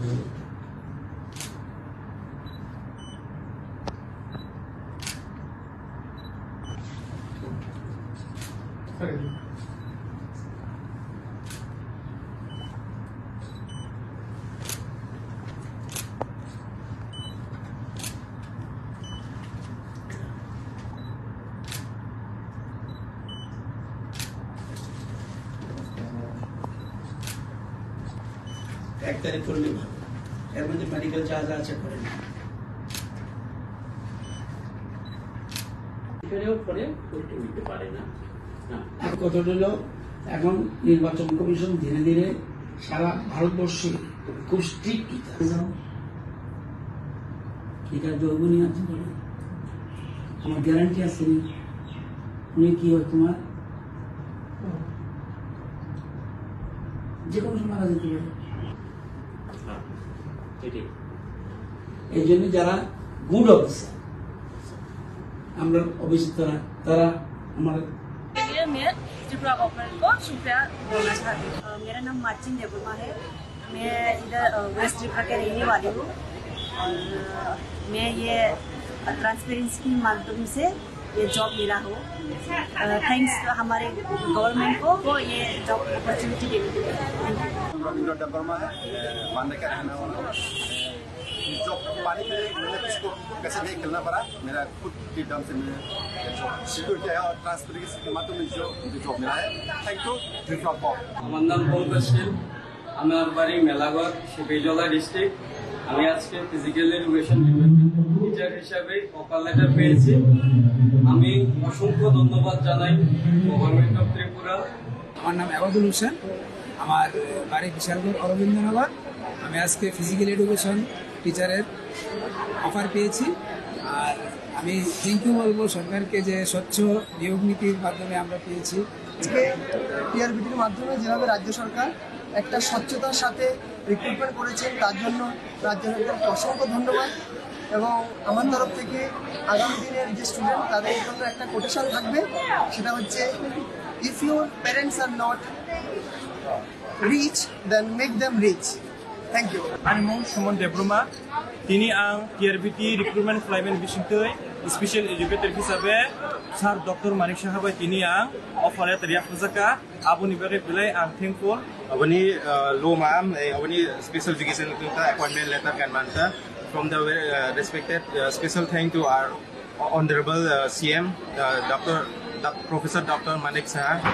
嗯。再给。এক তারিখ করলে ভালো। এর মধ্যে মেডিকেল যা যা আছে করে নিন। এখানেও করতে নিতে পারে না। আর কত হলো এখন নির্বাচন কমিশন ধীরে ধীরে সারা ভারতবর্ষে খুব স্ট্রিক্ট এটা যৌবনী আছে বলে? আমার গ্যারান্টি আছে নি? উনি কি হয় তোমার? যে কোনো সময় মারা যেতে পারে এই জন্য যারা গুড অফিসার আমরা অফিসার তারা তারা আমার लिए मैं त्रिपुरा गवर्नमेंट को शुक्रिया बोलना चाहती हूँ अ, मेरा नाम मार्चिन देवुमा है मैं इधर अ, वेस्ट त्रिपुरा के रहने वाली हूँ और अ, मैं ये ट्रांसपेरेंसी के माध्यम से ये जॉब मिला हो थैंक्स हमारे गवर्नमेंट को वो ये जॉब अपॉर्चुनिटी देने के लिए थैंक यू रविंद्र डब्बरमा है मानने का रहने वाला हूँ जो पानी के लिए मैंने इसको कैसे नहीं खेलना पड़ा मेरा खुद के दम से मैंने जो सिक्योरिटी है और ट्रांसपेरेंसी के माध्यम में जो मुझे जॉब मिला है थैंक यू त्रिपुरा बॉल আমার নাম পঙ্কজ শীল আমার বাড়ি মেলাঘর শিবেজলা ডিস্ট্রিক্ট আমি আজকে ফিজিক্যাল এডুকেশন টিচার হিসাবে লেটার পেয়েছি। আমি অসংখ্য ধন্যবাদ জানাই গভর্নমেন্ট অফ ত্রিপুরা। আমার নাম আবাদুল হোসেন। আমার বাড়ি বিশালগড় অরবিন্দনগর আমি আজকে ফিজিক্যাল এডুকেশন টিচারের অফার পেয়েছি। আর আমি থ্যাংক ইউ বলব সরকারকে যে স্বচ্ছ নিয়োগ নীতির মাধ্যমে আমরা পেয়েছি। আজকে টিআরবিটির মাধ্যমে যেভাবে রাজ্য সরকার একটা স্বচ্ছতার সাথে রিক্রুটমেন্ট করেছেন, তার জন্য রাজ্য সরকারকে অসংখ্য ধন্যবাদ। এবং আমার তরফ থেকে আগামী দিনের যে স্টুডেন্ট তাদের জন্য একটা কোটেশন থাকবে, সেটা হচ্ছে if your parents are not rich then make them rich Thank you. Ang mong Suman Debruma, তিনি আং টিআরবিটি রিক্রুটমেন্ট ক্লাইমেন্ট বিশিংতই স্পেশাল এডুকেটর হিসাবে স্যার ডক্টর মানিক সাহাবাই তিনি আং অফারাত রিয়াফজাকা আবুনি বাগে পিলাই আং থ্যাঙ্কফুল আবনি লো ম্যাম আবনি স্পেশাল ভেকেশন কিনতা অ্যাপয়েন্টমেন্ট লেটার ক্যান মানতা from the uh, respected uh, special thank to our honorable uh, CM, uh, Dr. Dr. Professor Dr. Manik Saha.